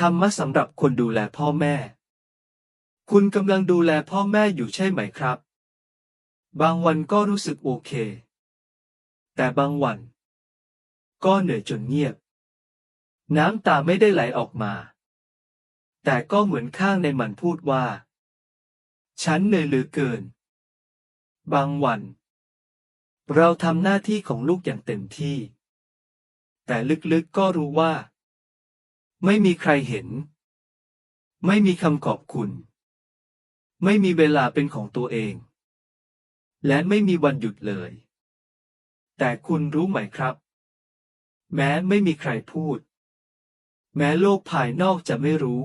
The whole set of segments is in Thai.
ธรรมะสำหรับคนดูแลพ่อแม่ คุณกำลังดูแลพ่อแม่อยู่ใช่ไหมครับ บางวันก็รู้สึกโอเค แต่บางวัน ก็เหนื่อยจนเงียบ น้ำตาไม่ได้ไหลออกมา แต่ก็เหมือนข้างในมันพูดว่า ฉันเหนื่อยเหลือเกิน บางวัน เราทำหน้าที่ของลูกอย่างเต็มที่ แต่ลึกๆก็รู้ว่า ไม่มีใครเห็น ไม่มีคำขอบคุณ ไม่มีเวลาเป็นของตัวเอง และไม่มีวันหยุดเลย แต่คุณรู้ไหมครับ แม้ไม่มีใครพูด แม้โลกภายนอกจะไม่รู้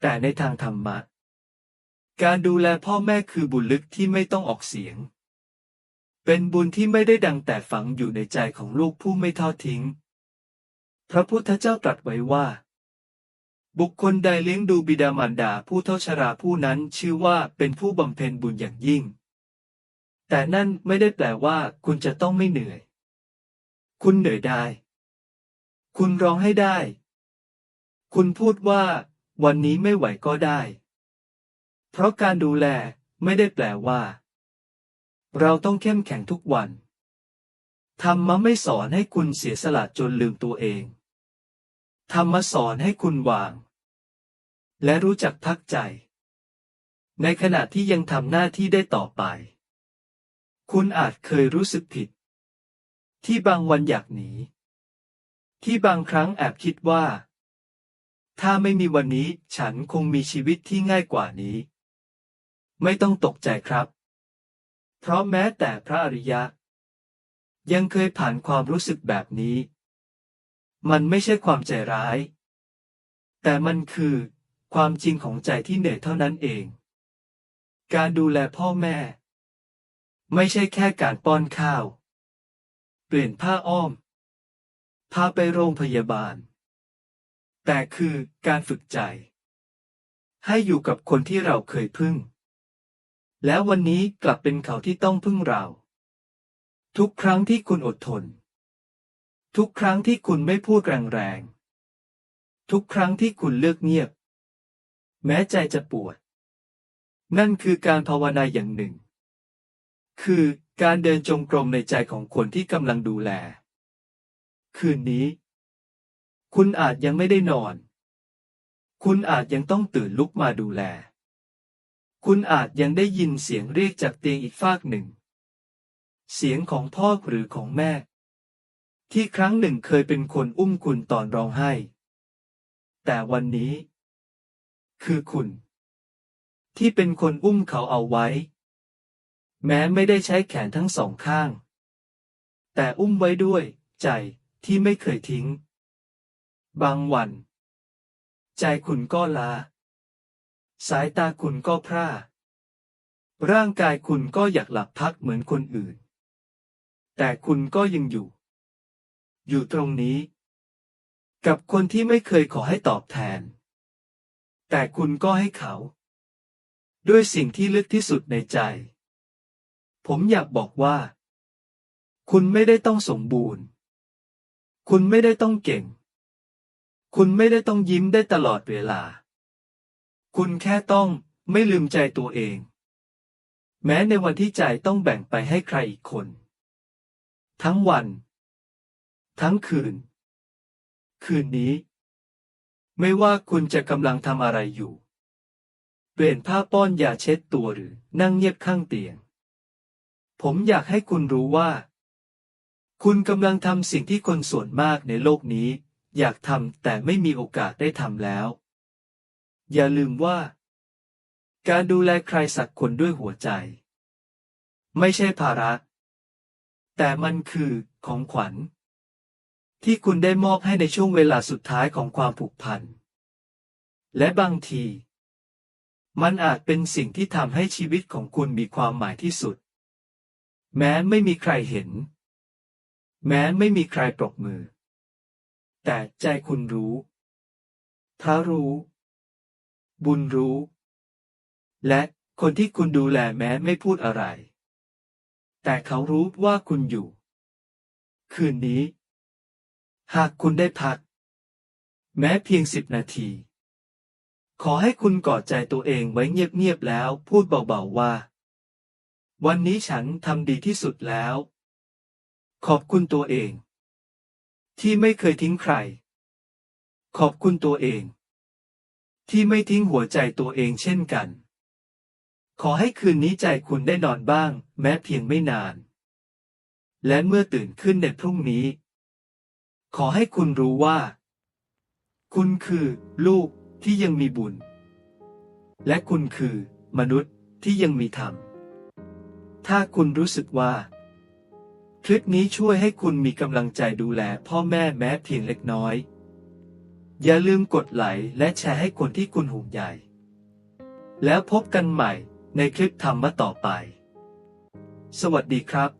แต่ในทางธรรมะ การดูแลพ่อแม่คือบุญลึกที่ไม่ต้องออกเสียง เป็นบุญที่ไม่ได้ดังแต่ฝังอยู่ในใจของลูกผู้ไม่ทอดทิ้ง พระพุทธเจ้าตรัสไว้ว่า บุคคลใดเลี้ยงดูบิดามารดาผู้เท่าชราผู้นั้นชื่อว่าเป็นผู้บำเพ็ญบุญอย่างยิ่ง แต่นั่นไม่ได้แปลว่าคุณจะต้องไม่เหนื่อย คุณเหนื่อยได้ คุณร้องให้ได้ คุณพูดว่า วันนี้ไม่ไหวก็ได้ เพราะการดูแลไม่ได้แปลว่า เราต้องเข้มแข็งทุกวันธรรมะไม่สอนให้คุณเสียสละจนลืมตัวเอง ธรรมสอนให้คุณวาง และรู้จักพักใจ ในขณะที่ยังทำหน้าที่ได้ต่อไป คุณอาจเคยรู้สึกผิด ที่บางวันอยากหนี ที่บางครั้งแอบคิดว่า ถ้าไม่มีวันนี้ฉันคงมีชีวิตที่ง่ายกว่านี้ ไม่ต้องตกใจครับ เพราะแม้แต่พระอริยะ ยังเคยผ่านความรู้สึกแบบนี้ มันไม่ใช่ความใจร้าย แต่มันคือ ความจริงของใจที่เหนื่อยเท่านั้นเอง การดูแลพ่อแม่ ไม่ใช่แค่การป้อนข้าว เปลี่ยนผ้าอ้อม พาไปโรงพยาบาล แต่คือการฝึกใจ ให้อยู่กับคนที่เราเคยพึ่ง แล้ววันนี้กลับเป็นเขาที่ต้องพึ่งเรา ทุกครั้งที่คุณอดทน ทุกครั้งที่คุณไม่พูดแรงๆ ทุกครั้งที่คุณเลือกเงียบ แม้ใจจะปวด นั่นคือการภาวนาอย่างหนึ่ง คือการเดินจงกรมในใจของคนที่กำลังดูแล คืนนี้ คุณอาจยังไม่ได้นอน คุณอาจยังต้องตื่นลุกมาดูแล คุณอาจยังได้ยินเสียงเรียกจากเตียงอีกฟากหนึ่ง เสียงของพ่อหรือของแม่ ที่ครั้งหนึ่งเคยเป็นคนอุ้มคุณตอนร้องไห้ แต่วันนี้ คือคุณ ที่เป็นคนอุ้มเขาเอาไว้ แม้ไม่ได้ใช้แขนทั้งสองข้าง แต่อุ้มไว้ด้วย ใจที่ไม่เคยทิ้ง บางวัน ใจคุณก็ลา สายตาคุณก็พร่า ร่างกายคุณก็อยากหลับพักเหมือนคนอื่น แต่คุณก็ยังอยู่ อยู่ตรงนี้ กับคนที่ไม่เคยขอให้ตอบแทน แต่คุณก็ให้เขา ด้วยสิ่งที่ลึกที่สุดในใจ ผมอยากบอกว่า คุณไม่ได้ต้องสมบูรณ์ คุณไม่ได้ต้องเก่ง คุณไม่ได้ต้องยิ้มได้ตลอดเวลา คุณแค่ต้องไม่ลืมใจตัวเอง แม้ในวันที่ใจต้องแบ่งไปให้ใครอีกคน ทั้งวัน ทั้งคืน คืนนี้ ไม่ว่าคุณจะกำลังทำอะไรอยู่ เปลี่ยนผ้าป้อนยาเช็ดตัวหรือนั่งเงียบข้างเตียง ผมอยากให้คุณรู้ว่า คุณกำลังทำสิ่งที่คนส่วนมากในโลกนี้ อยากทำแต่ไม่มีโอกาสได้ทำแล้ว อย่าลืมว่า การดูแลใครสักคนด้วยหัวใจ ไม่ใช่ภาระแต่มันคือของขวัญ ที่คุณได้มอบให้ในช่วงเวลาสุดท้ายของความผูกพัน และบางที มันอาจเป็นสิ่งที่ทำให้ชีวิตของคุณมีความหมายที่สุด แม้ไม่มีใครเห็น แม้ไม่มีใครปรบมือ แต่ใจคุณรู้พระรู้ บุญรู้ และคนที่คุณดูแลแม้ไม่พูดอะไร แต่เขารู้ว่าคุณอยู่ คืนนี้ หากคุณได้พัก แม้เพียงสิบนาที ขอให้คุณกอดใจตัวเองไว้เงียบๆแล้วพูดเบาๆว่า วันนี้ฉันทำดีที่สุดแล้ว ขอบคุณตัวเอง ที่ไม่เคยทิ้งใคร ขอบคุณตัวเอง ที่ไม่ทิ้งหัวใจตัวเองเช่นกัน ขอให้คืนนี้ใจคุณได้นอนบ้าง แม้เพียงไม่นาน และเมื่อตื่นขึ้นในพรุ่งนี้ ขอให้คุณรู้ว่า คุณคือลูกที่ยังมีบุญ และคุณคือมนุษย์ที่ยังมีธรรม ถ้าคุณรู้สึกว่า คลิปนี้ช่วยให้คุณมีกำลังใจดูแลพ่อแม่แม้เพียงเล็กน้อย อย่าลืมกดไลค์และแชร์ให้คนที่คุณห่วงใยแล้วพบกันใหม่ในคลิปธรรมะต่อไป สวัสดีครับ